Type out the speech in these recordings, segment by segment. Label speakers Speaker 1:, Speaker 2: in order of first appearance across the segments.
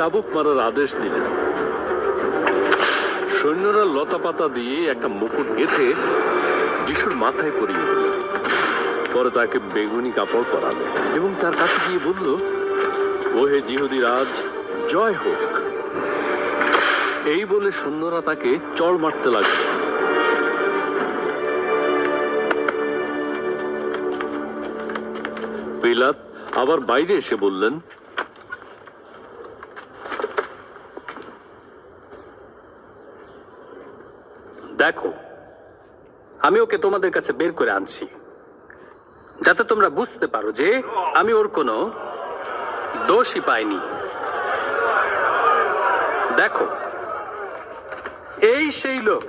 Speaker 1: চাবুক মারার আদেশ দিলেন। সৈন্যরা লতাপাতা দিয়ে একটা মুকুট গেঁথে যিশুর মাথায় পরিয়ে দিল। পরে তাকে বেগুনি কাপড় পরালো এবং তার কাছে গিয়ে বলল, ওহে জিহুদি রাজ, জয় হোক। এই বলে সৈন্যরা তাকে চড় মারতে লাগল। পিলাত আবার বাইরে এসে বললেন
Speaker 2: দেখো আমি ওকে তোমাদের কাছে বের করে আনছি। যাতে তোমরা বুঝতে পারো যে আমি ওর কোনো দোষই পাইনি। দেখো এই সেই লোক।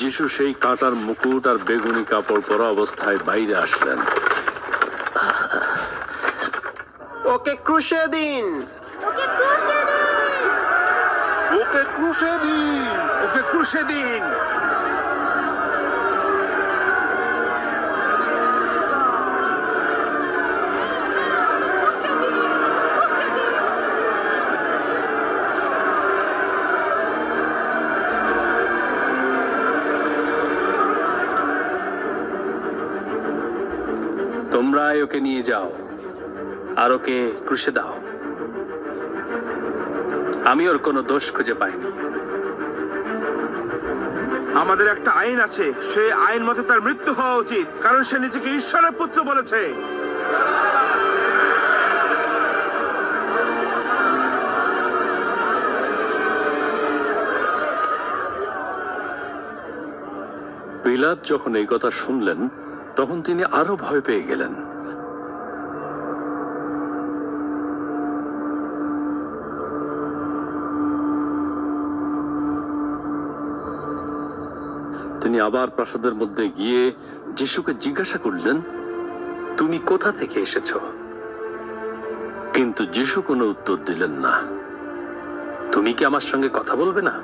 Speaker 1: যিশু সেই কাঁটার মুকুট আর বেগুনি কাপড় পরা অবস্থায় বাইরে আসলেন।
Speaker 3: ওকে ক্রুশে দিন।
Speaker 4: ওকে ক্রুশে দিন ওকে ক্রুশে দিন।
Speaker 2: তোমরাই ওকে নিয়ে যাও আর ওকে ক্রুশে দাও। আমি ওর কোনো দোষ খুঁজে পাইনি।
Speaker 4: আমাদের একটা আইন আছে সে আইন মতে তার মৃত্যু হওয়া উচিত, কারণ সে নিজেকে ঈশ্বরের পুত্র বলেছে।
Speaker 1: পিলাত যখন এই কথা শুনলেন, তখন তিনি আরও ভয় পেয়ে গেলেন। তিনি আবার প্রাসাদের মধ্যে গিয়ে যিশুকে জিজ্ঞাসা করলেন,
Speaker 2: তুমি কোথা থেকে এসেছ?
Speaker 1: কিন্তু যিশু কোনো উত্তর দিলেন না।
Speaker 2: তুমি কি আমার সঙ্গে কথা বলবে না?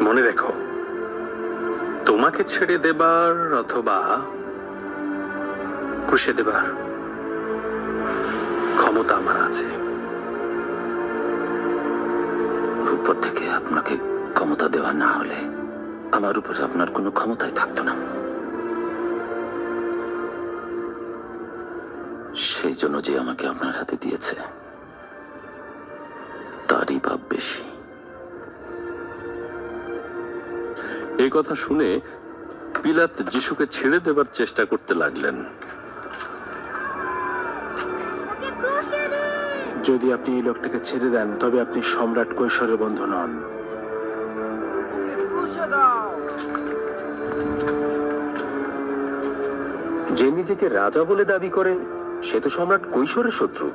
Speaker 2: মনে রেখো, তোমাকে ছেড়ে দেবার অথবা ক্রুশে দেবার ক্ষমতা আমার আছে।
Speaker 5: উপর থেকে আপনাকে ক্ষমতা দেওয়া না হলে আমার উপরে আপনার কোনো ক্ষমতাই থাকতো না। সেই জন্য যে আমাকে আপনার হাতে দিয়েছে তারই ভাব বেশি।
Speaker 1: এই কথা শুনে পিলাত যিশুকে ছেড়ে দেবার চেষ্টা করতে লাগলেন।
Speaker 6: যদি আপনি এই লোকটাকে ছেড়ে দেন তবে আপনি সম্রাট কৈশোরের বন্ধু নন।
Speaker 2: যে নিজেকে রাজা বলে দাবি করে, সে তো সম্রাট কৈশোরের শত্রু।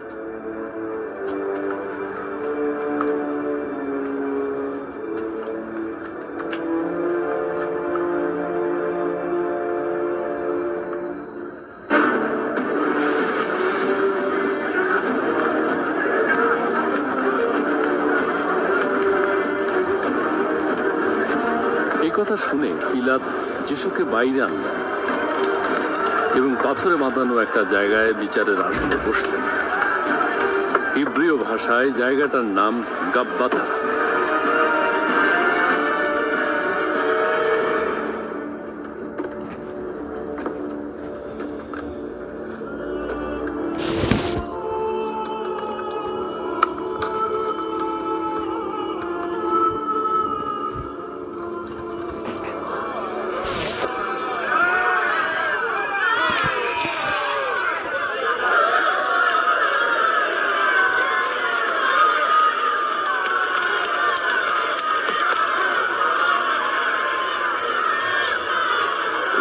Speaker 1: কথা শুনে পিলাত যিশুকে বাইরে আনলেন এবং পাথরে বাঁধানো একটা জায়গায় বিচারের আসনে বসলেন। ইব্রিয় ভাষায় জায়গাটার নাম গাব্বাথা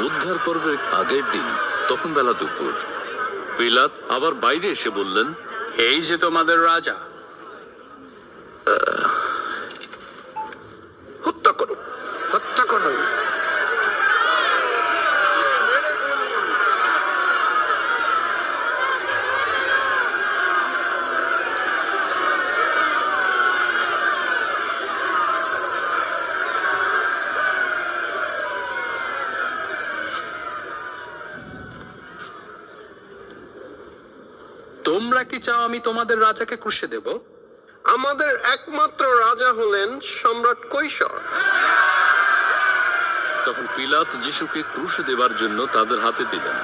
Speaker 1: উদ্ধার পর্বের আগের দিন, তখন বেলা দুপুর। পিলাত আবার বাইরে এসে বললেন,
Speaker 2: এই যে তোমাদের রাজা তোমরা কি চাও আমি তোমাদের রাজাকে ক্রুশে দেব?
Speaker 3: আমাদের একমাত্র রাজা হলেন সম্রাট কৈশোর।
Speaker 1: তখন পিলাত যিশুকে ক্রুশে দেবার জন্য তাদের হাতে দিলেন।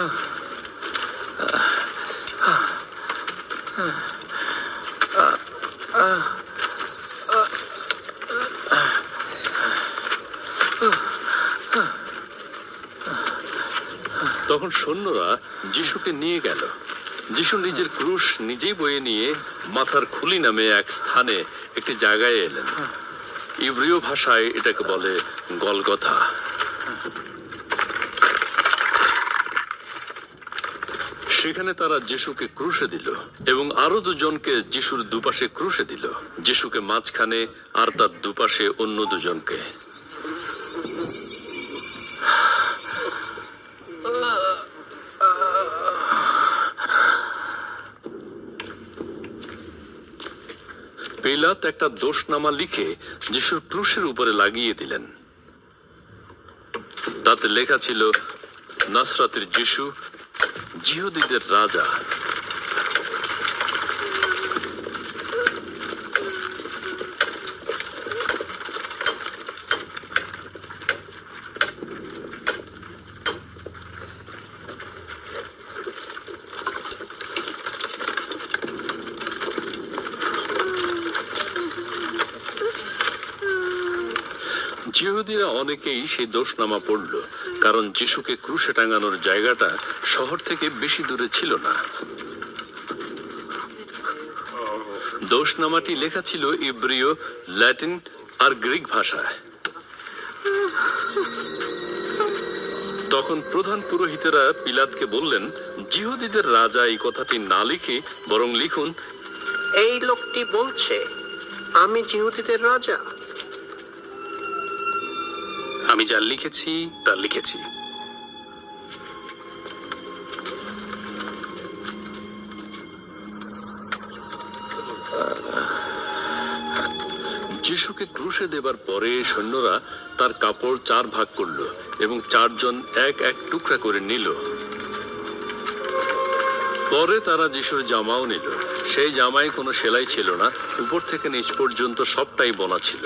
Speaker 1: তখন সৈন্যরা যিশুকে নিয়ে গেল। যিশু নিজের ক্রুশ নিজেই বয়ে নিয়ে মাথার খুলি নামে এক স্থানে একটি জায়গায় এলেন। ইব্রিয় ভাষায় এটাকে বলে গলগথা। সেখানে তারা যিশুকে ক্রুশে দিল এবং আরও দুজনকে যিশুর দুপাশে ক্রুশে দিল। যিশুকে মাঝখানে আর তার দুপাশে অন্য দুজনকে। পিলাত একটা দোষনামা লিখে যিশুর ক্রুশের উপরে লাগিয়ে দিলেন। তাতে লেখা ছিল, নাসরাতের যিশু জিহুদীদের রাজা। অনেকেই সেই দোষনামা পড়ল, কারণ যিশুকে ক্রুশে টাঙানোর জায়গাটা শহর থেকে বেশি দূরে ছিল না। দোষনামাটি লেখা ছিল ইব্রিয়, ল্যাটিন আর গ্রিক ভাষায়। তখন প্রধান পুরোহিতেরা পিলাতকে বললেন জিহুদীদের রাজা এই কথাটি না লিখে বরং লিখুন,
Speaker 3: এই লোকটি বলছে, আমি জিহুদিদের রাজা।
Speaker 2: আমি যা লিখেছি, তা লিখেছি।
Speaker 1: যিশুকে ক্রুশে দেবার পরে সৈন্যরা তার কাপড় চার ভাগ করল এবং চারজন এক এক টুকরা করে নিল। পরে তারা যিশুর জামাও নিল। সেই জামায় কোনো সেলাই ছিল না। উপর থেকে নিচ পর্যন্ত সবটাই বোনা ছিল।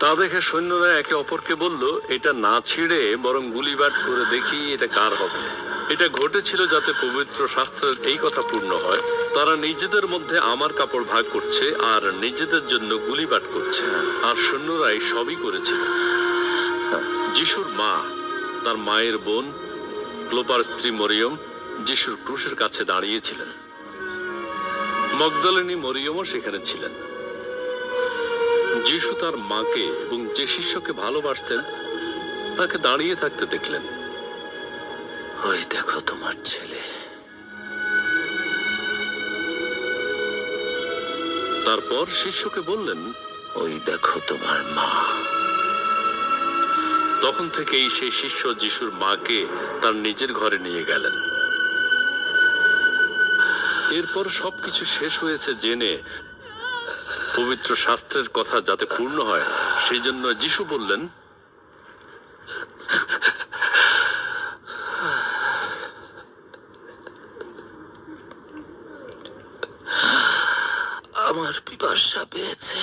Speaker 1: তা দেখে সৈন্যরা একে অপরকে বলল, এটা না ছিঁড়ে বরং গুলিবাট করে দেখি এটা কার হবে। এটা ঘটেছিল যাতে পবিত্র শাস্ত্রের এই কথা পূর্ণ হয়। তারা নিজেদের মধ্যে আমার কাপড় ভাগ করছে আর নিজেদের জন্য গুলিবাট করছে। আর সৈন্যরাই সবই করেছিল যিশুর মা, তার মায়ের বোন, ক্লোপার স্ত্রী মরিয়ম, যিশুর ক্রুশের কাছে দাঁড়িয়েছিলেন। মগদলিনী মরিয়মও সেখানে ছিলেন। যিশু তার মাকে এবং যে শিষ্যকে ভালোবাসতেন তাকে দাঁড়িয়ে থাকতে দেখলেন।
Speaker 5: ওই দেখো তোমার ছেলে।
Speaker 1: তারপর শিষ্যকে বললেন
Speaker 5: ওই দেখো তোমার মা।
Speaker 1: তখন থেকেই সেই শিষ্য যিশুর মাকে তার নিজের ঘরে নিয়ে গেলেন। এরপর সবকিছু শেষ হয়েছে জেনে, পবিত্র শাস্ত্রের কথা যাতে পূর্ণ হয়, সেই জন্য যিশু বললেন,
Speaker 5: আমার পিপাসা পেয়েছে।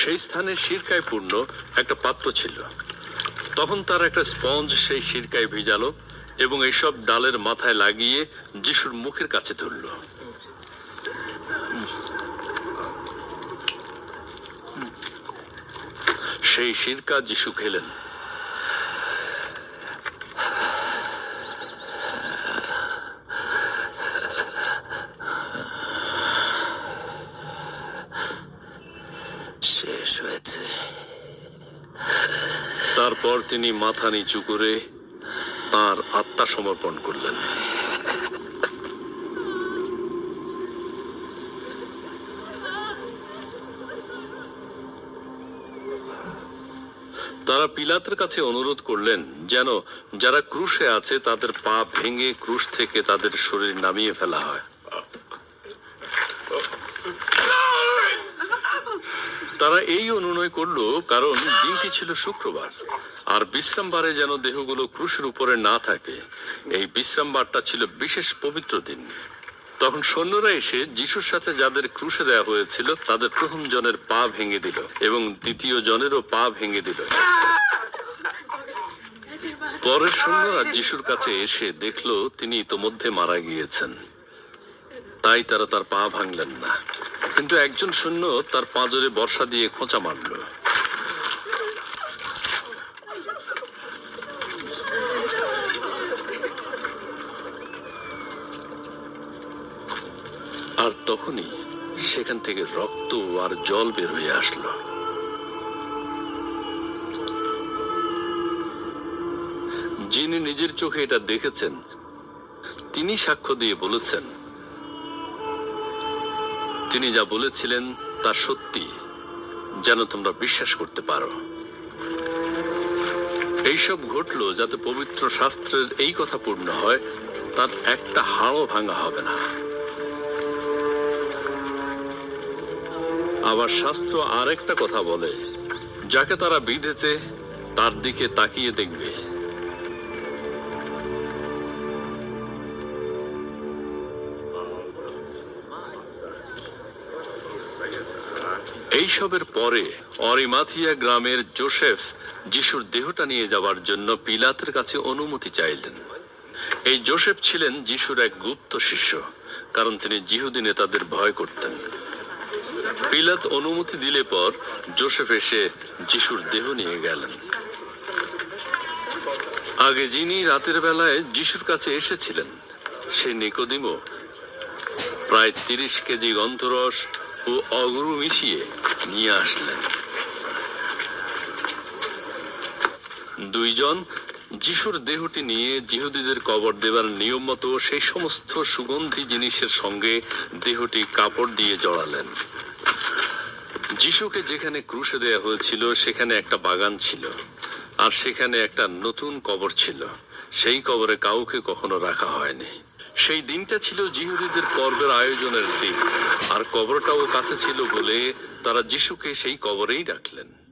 Speaker 1: সেই স্থানে শিরকায় পূর্ণ একটা পাত্র ছিল। তখন তার একটা স্পঞ্জ সেই শিরকায় ভিজালো। এবং এইসব ডালের মাথায় লাগিয়ে যিশুর মুখের কাছে ধরল। সেই শিরকা যিশু খেলেন। তারপর তিনি মাথা নিচু করে তার আত্মা সমর্পণ করলেন। তারা পিলাতের কাছে অনুরোধ করলেন যেন যারা ক্রুশে আছে তাদের পা ভেঙে ক্রুশ থেকে তাদের শরীর নামিয়ে ফেলা হয়। তারা এই অনুনয় করল কারণ দিনটি ছিল শুক্রবার, আর বিশ্রামবারে যেন দেহগুলো ক্রুশের উপরে না থাকে। এই বিশ্রামবারটা ছিল বিশেষ পবিত্র দিন। তখন সৈন্যরা এসে যিশুর সাথে যাদের ক্রুশে দেওয়া হয়েছিল, তাদের প্রথম জনের পা ভেঙে দিল এবং দ্বিতীয় জনেরও পা ভেঙে দিল। পরের সৈন্যরা যিশুর কাছে এসে দেখল তিনি ইতোমধ্যে মারা গিয়েছেন। তাই তারা তার পা ভাঙলেন না। কিন্তু একজন সৈন্য তার পাঁজরে বর্ষা দিয়ে খোঁচা মারল। আর তখনই সেখান থেকে রক্ত আর জল বের হয়ে আসলো। যিনি নিজের চোখে এটা দেখেছেন, তিনি সাক্ষ্য দিয়ে বলেছেন তিনি যা বলেছিলেন তা সত্যি, যেন তোমরা বিশ্বাস করতে পারো। এইসব ঘটলো যাতে পবিত্র শাস্ত্রের এই কথা পূর্ণ হয়, তার একটা হাড়ও ভাঙা হবে না। আবার শাস্ত্র আরেকটা কথা বলে, যাকে তারা বিঁধেছে, তার দিকে তাকিয়ে দেখবে। এইসবের পরে অরিমাথিয়া গ্রামের জোসেফ যিশুর দেহটা নিয়ে যাওয়ার জন্য পিলাতের কাছে অনুমতি চাইলেন। এই জোসেফ ছিলেন যিশুর এক গুপ্ত শিষ্য, কারণ তিনি জিহুদি নেতাদের ভয় করতেন। পিলাত অনুমতি দিলে পর জোসেফ এসে যিশুর দেহ নিয়ে গেলেন। আগে যিনি রাতের বেলায় যিশুর কাছে এসেছিলেন, সেই নিকোদিমো, প্রায় তিরিশ কেজি গন্ধরস ও অগরু মিশিয়ে নিয়ে আসলেন। দুইজন যিশুর দেহটি নিয়ে জিহুদিদের কবর দেবার নিয়ম মতো সেই সমস্ত সুগন্ধি জিনিসের সঙ্গে দেহটি কাপড় দিয়ে জড়ালেন। যিশুকে যেখানে ক্রুশে দেয়া হয়েছিল, সেখানে একটা বাগান ছিল, আর সেখানে একটা নতুন কবর ছিল। সেই কবরে কাউকে কখনো রাখা হয়নি। সেই দিনটা ছিল জিহুদিদের পর্বের আয়োজনের দিন। আর কবরটাও কাছে ছিল বলে তারা যিশুকে সেই কবরেই রাখলেন